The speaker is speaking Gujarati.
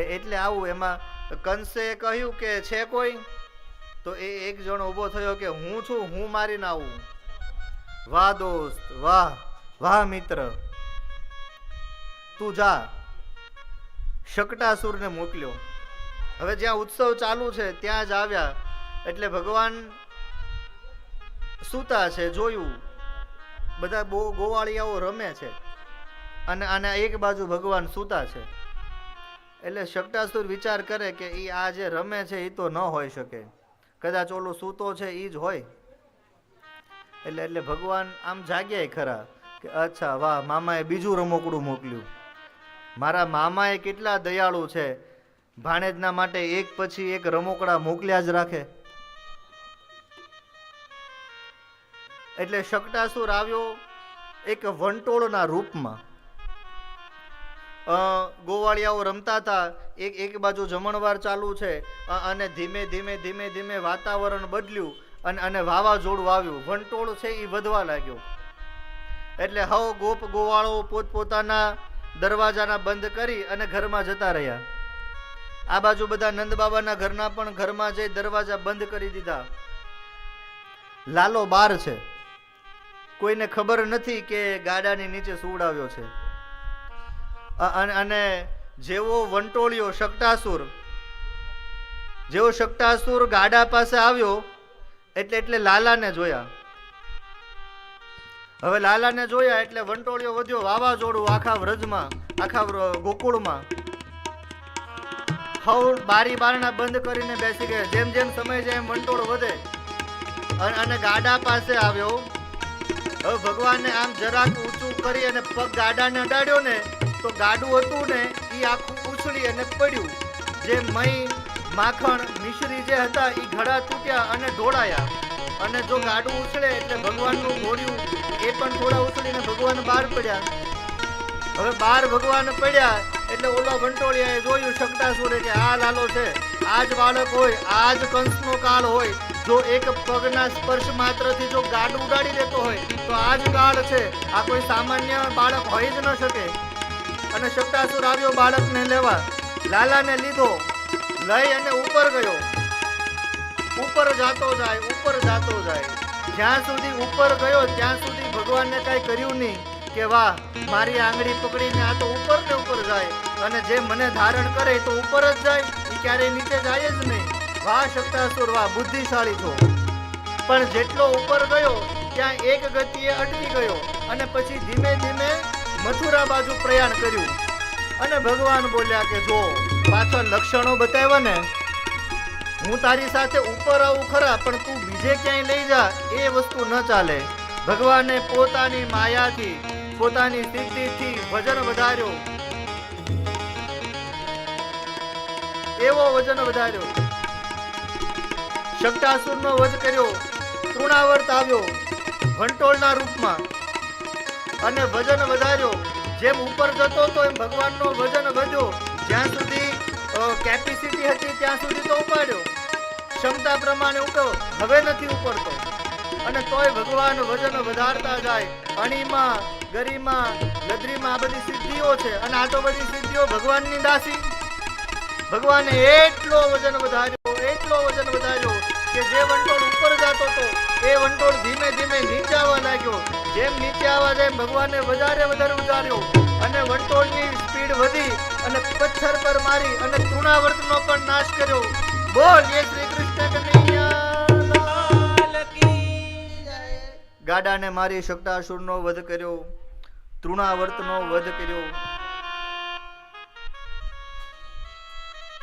એટલે આવું એમાં કંસે કહ્યું કે છે કોઈ? તો એ એક જણ ઊભો થયો કે હું છું, હું મારીને આવું વાહ દોસ્ત, વાહ વાહ મિત્ર. તું જા. શકટાસુરને મોકલ્યો. હવે જ્યાં ઉત્સવ ચાલુ છે ત્યાં જ આવ્યા. એટલે ભગવાન સૂતા છે, જોયું. બધા બહુ ગોવાળિયાઓ રમે છે. અને આના એક બાજુ ભગવાન સૂતા છે. એટલે શકટાસુર વિચાર કરે કે એ આ જે રમે છે એ તો ન હોઈ શકે. કદાચ ઓલો સૂતો છે એ જ હોય. એટલે એટલે ભગવાન આમ જાગ્યા ખરા કે અચ્છા, વાહ, મામાએ બીજું રમકડું મોકલ્યું. મારા મામાએ કેટલા દયાળુ છે. ભાણેજના માટે એક પછી એક રમકડા મોકલ્યા જ રાખે. એટલે શકટાસુર આવ્યો એક વંટોળના રૂપમાં. ગોવાળિયાઓ રમતા હતા. એક એક બાજુ જમણવાર ચાલુ છે અને ધીમે ધીમે ધીમે ધીમે વાતાવરણ બદલ્યું અને અને વાવાઝોડું આવ્યું. વંટોળ છે એ વધવા લાગ્યો. એટલે હવ ગોપ ગોવાળો પોતપોતાના દરવાજાના બંધ કરી અને ઘરમાં જતા રહ્યા. આ બાજુ બધા નંદબાબાના ઘરના પણ ઘરમાં જઈ દરવાજા બંધ કરી દીધા. લાલો બાર છે. કોઈને ખબર નથી કે ગાડાની નીચે સુવડાવ્યો છે. અને જેવો વંટોળિયો શકટાસુર જેવો શકટાસુર ગાડા પાસે આવ્યો, એટલે એટલે લાલાને જોયા. હવે લાલાને જોયા એટલે વંટોળિયો વધ્યો વાવાઝોડું આખા વ્રજમાં, આખા ગોકુળમાં. હવ બારી બારણા બંધ કરીને બેસી ગયા. જેમ જેમ સમય જાય એમ વંટોળ વધે. અને ગાડા પાસે આવ્યો. હવે ભગવાનને આમ જરાક ઊંચું કરી અને પગ ગાડાને અડાડ્યો ને તો ગાડું હતું ને એ આખું ઉછળી અને પડ્યું. જે મય માખણ, મિશ્રી જે હતા એ ઘડા તૂટ્યા અને ઢોળાયા અને જો ગાડું ઉછળે એટલે ભગવાનનું ઘોડ્યું એ પણ થોડા ઉછળીને ભગવાન બહાર પડ્યા. હવે બાર ભગવાન પડ્યા એટલે ઓલા વંટોળિયાએ જોયું શકટાસુરે કે આ લાલો છે, આ જ બાળક હોય, આ જ કંસનો કાળ હોય. જો એક પગના સ્પર્શ માત્રથી જો ગાડ ઉડાડી દેતો હોય, તો આ જ કાળ છે. આ કોઈ સામાન્ય બાળક હોઈ જ ન શકે. અને શકટાસુર આવ્યો બાળકને લેવા લાલાને લીધો, લઈ અને ઉપર ગયો. ઉપર જાતો જાય, ઉપર જાતો જાય. જ્યાં સુધી ઉપર ગયો, ત્યાં સુધી ભગવાનને કાંઈ કર્યું નહીં કે વાહ, મારી આંગળી પકડીને આ તો ઉપર ને ઉપર જાય. અને જે મને ધારણ કરે તો ઉપર જ જાય. એ ક્યારેય નીચે જાય જ નહીં. વાહ શક્તાસુર વાહ, બુદ્ધિશાળી છો. પણ જેટલો ઉપર ગયો, ત્યાં એક ગતિએ અટકી ગયો. અને પછી ધીમે ધીમે મથુરા બાજુ પ્રયાણ કર્યું. અને ભગવાન બોલ્યા કે, જો, પાછળ લક્ષણો બતાવ્યા ને, હું તારી સાથે ઉપર આવું ખરા, પણ તું બીજે ક્યાંય લઈ જા, એ વસ્તુ ન ચાલે. ભગવાને પોતાની માયાથી, પોતાની સિદ્ધિથી વજન વધાર્યો. એવો વજન વધાર્યો. શકટાસુરનો વધ કર્યો, તૃણાવર્ત આવ્યો વંટોળના રૂપમાં. અને વજન વધાર્યો. જેમ ઉપર જતો તો એમ ભગવાનનો વજન વધ્યો. જ્યાં સુધી કેપેસિટી હતી ત્યાં સુધી તો ઉપાડ્યો. ક્ષમતા પ્રમાણે ઉઠો હવે નથી ઉપડતો. અને તોય ભગવાન વજન વધારતા જાય. અણીમાં, ગરીમાં લદરીમાં આ બધી સિદ્ધિઓ છે. અને આ તો બધી સિદ્ધિઓ ભગવાનની દાસી. ભગવાને એટલો વજન વધાર્યો, એટલો વજન વધાર્યો કે જે વંટોળ ઉપર જતો હતો એ વંટોળ જેમ નીચે આવવા જાય એમ ભગવાને વધારે વધારે ઉતાર્યો અને વંટોળની સ્પીડ વધી, અને પથ્થર પર મારી, અને તૃણાવર્તનો પણ નાશ કર્યો. બોલ, જય શ્રી કૃષ્ણ કનૈયા. ગાડાને મારી શક્તાસુરનો વધ કર્યો, તૃણાવર્તનો વધ કર્યો.